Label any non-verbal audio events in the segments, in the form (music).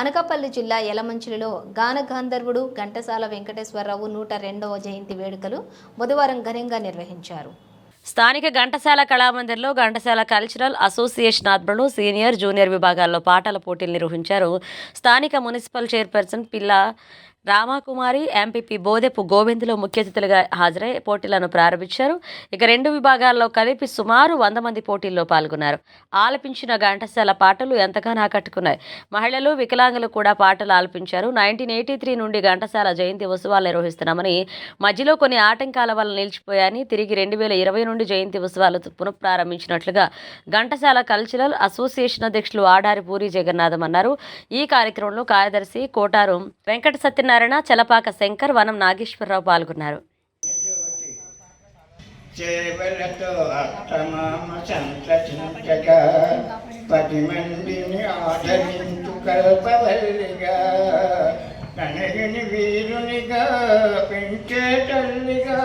అనకాపల్లి జిల్లా యలమంచిలిలో గాన గాంధర్వుడు ఘంటసాల వెంకటేశ్వరరావు నూట రెండవ జయంతి వేడుకలు బుధవారం ఘనంగా నిర్వహించారు. స్థానిక ఘంటసాల కళామందిర్లో ఘంటసాల కల్చరల్ అసోసియేషన్ ఆధ్వర్యంలో సీనియర్ జూనియర్ విభాగాల్లో పాటల పోటీలు నిర్వహించారు. స్థానిక మున్సిపల్ చైర్పర్సన్ పిల్ల రామాకుమారి ఎంపీపీ బోదెపు గోవిందులు ముఖ్య అతిథులుగా హాజరై పోటీలను ప్రారంభించారు. ఇక రెండు విభాగాల్లో కలిపి సుమారు వంద మంది పోటీల్లో పాల్గొన్నారు. ఆలపించిన ఘంటసాల పాటలు ఎంతగానో ఆకట్టుకున్నాయి. మహిళలు వికలాంగులు కూడా పాటలు ఆలపించారు. నైన్టీన్ ఎయిటీ త్రీ నుండి ఘంటసాల జయంతి ఉత్సవాలు నిర్వహిస్తున్నామని మధ్యలో కొన్ని ఆటంకాల వల్ల నిలిచిపోయాయని తిరిగి రెండు వేల ఇరవై నుండి జయంతి ఉత్సవాలు పునఃప్రారంభించినట్లుగా ఘంటసాల కల్చరల్ అసోసియేషన్ అధ్యక్షులు ఆడారి పూరి జగన్నాథం అన్నారు. ఈ కార్యక్రమంలో కార్యదర్శి కోటారు వెంకట సత్యనారాయణ చలపాక శంకర్ వనం నాగేశ్వరరావు పాల్గొన్నారు. కనగిని వీరునిగా పెంచే తల్లిగా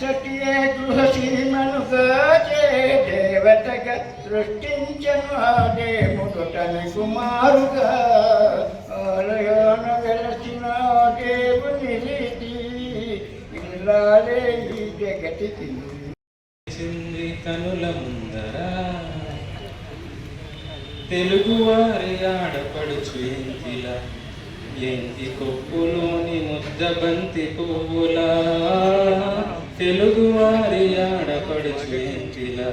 సతియే గృహసీమనుగా చే దేవతగా సృష్టించను ఆ దేవుడు తన కుమారుగా చింది కనుల ముందర. తెలుగువారి ఆడపడుచు ఎంతిల. ఎంతి కొప్పులోని ముద్ద బంతి పువ్వులా. తెలుగువారి ఆడపడుచు ఎంతిల.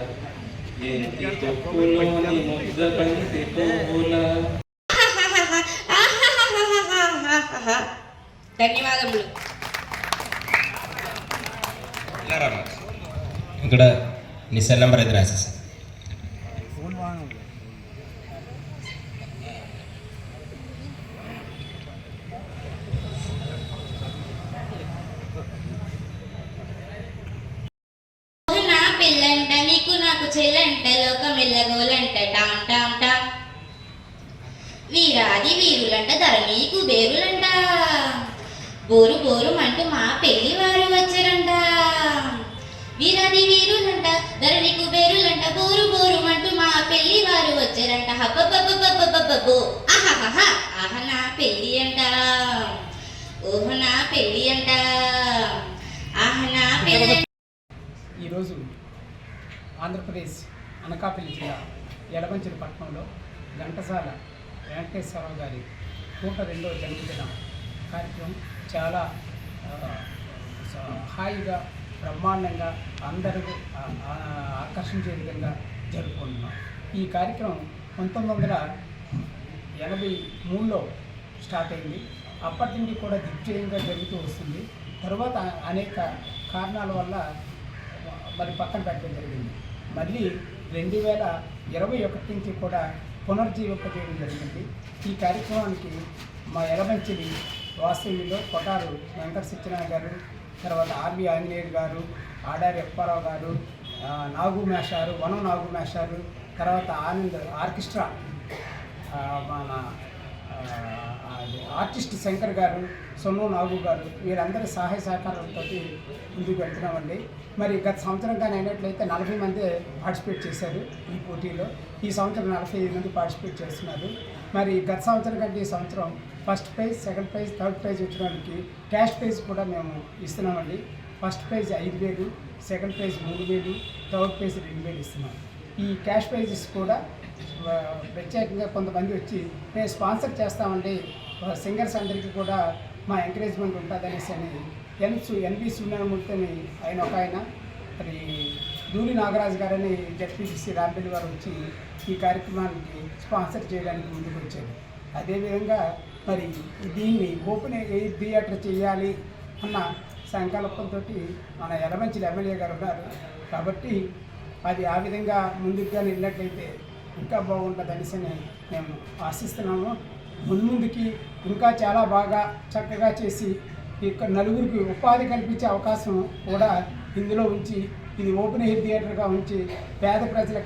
ఎంతి కొప్పులోని ముద్ద బంతి పువ్వులా. (laughs) ధన్యవాదములు. ఇక్కడ నీ సెల్ నెంబర్ అయితే రాసేసి నా పిల్లంట నీకు నాకు చెల్లంట లోకం ఎల్లగోలంట టామ్ టామ్ టామ్. వీరాది వీరులంట ధరణి కుబేరులంట బోరు బోరు అంటూ మా పెళ్ళి వారు వచ్చారంట. వీరాది వీరులంట ధరణి కుబేరులంట బోరు బోరు అంటూ మా పెళ్ళి వారు వచ్చారంట. హబ్బబ్బబ్బబ్బబ్బబ్బో ఆహాహా ఆహ నా అంట. ఓహ నా అంట. ఆహ నా ఈరోజు ఆంధ్రప్రదేశ్ అనకాపల్లి జిల్లా యలమంచిలి పట్టణంలో ఘంటసాల వెంకటేశ్వరరావు గారి నూట రెండవ జన్మదిన కార్యక్రమం. చాలా హాయిగా బ్రహ్మాండంగా అందరూ ఆకర్షించే విధంగా జరుపుకుంటున్నాం. ఈ కార్యక్రమం పంతొమ్మిది వందల ఎనభై మూడులో స్టార్ట్ అయింది. అప్పటి నుండి కూడా దిగ్విజయంగా జరుగుతూ వస్తుంది. తర్వాత అనేక కారణాల వల్ల మరి పక్కన పెట్టడం జరిగింది. మళ్ళీ రెండు వేల ఇరవై ఒకటి నుంచి కూడా పునర్జీవింపజేయడం జరిగింది. ఈ కార్యక్రమానికి మా ఎలమంచిలి వాస్తవ్యులో కొటారు వెంకట సత్యనారాయణ గారు తర్వాత ఆర్వి ఆంజనేయుడు గారు ఆడారి అప్పారావు గారు నాగు మేషారు వనం నాగు మేషారు తర్వాత ఆనంద్ ఆర్కెస్ట్రా మన ఆర్టిస్ట్ శంకర్ గారు సొన్ను నాగు గారు వీరందరి సహాయ సహకారాలతో ముందుకు వెళ్తున్నామండి. మరి గత సంవత్సరం కానీ అయినట్లయితే నలభై మంది పార్టిసిపేట్ చేశారు ఈ పోటీలో. ఈ సంవత్సరం నలభై ఐదు మంది పార్టిసిపేట్ చేస్తున్నారు. మరి గత సంవత్సరం కంటే ఈ సంవత్సరం first prize second prize third prize వచ్చిన క్యాష్ ప్రైజ్ కూడా మేము ఇస్తున్నామండి. ఫస్ట్ ప్రైజ్ ఐదు వేలు సెకండ్ ప్రైజ్ మూడు వేలు థర్డ్ ప్రైజ్ రెండు వేలు ఇస్తున్నాం. ఈ క్యాష్ ప్రైజెస్ కూడా ప్రత్యేకంగా కొంతమంది వచ్చి మేము స్పాన్సర్ చేస్తామండి సింగర్స్ అందరికీ కూడా మా ఎంకరేజ్మెంట్ ఉంటుందనేసి అని ఎన్ సు ఎన్బి సుబ్రహ్మణ్యమూర్తిని ఆయన ఒక ఆయన మరి దూరి నాగరాజు గారని జడ్పీసీసీ రాంపల్లి గారు వచ్చి ఈ కార్యక్రమానికి స్పాన్సర్ చేయడానికి ముందుకు వచ్చారు. అదేవిధంగా మరి దీన్ని ఓపెన్ ఎయిర్ థియేటర్ చేయాలి అన్న సంకల్పంతో మన ఎలమంచిలి ఎమ్మెల్యే గారు ఉన్నారు. కాబట్టి అది ఆ విధంగా ముందుగా వెళ్ళినట్లయితే ఇంకా బాగుంటుంది అనేసి మేము ఆశిస్తున్నాము. మున్ముందుకి ఇంకా చాలా బాగా చక్కగా చేసి ఇక్కడ నలుగురికి ఉపాధి కల్పించే అవకాశం కూడా ఇందులో ఉంచి ఇది ఓపెన్ ఎయిర్ థియేటర్గా ఉంచి పేద ప్రజలకి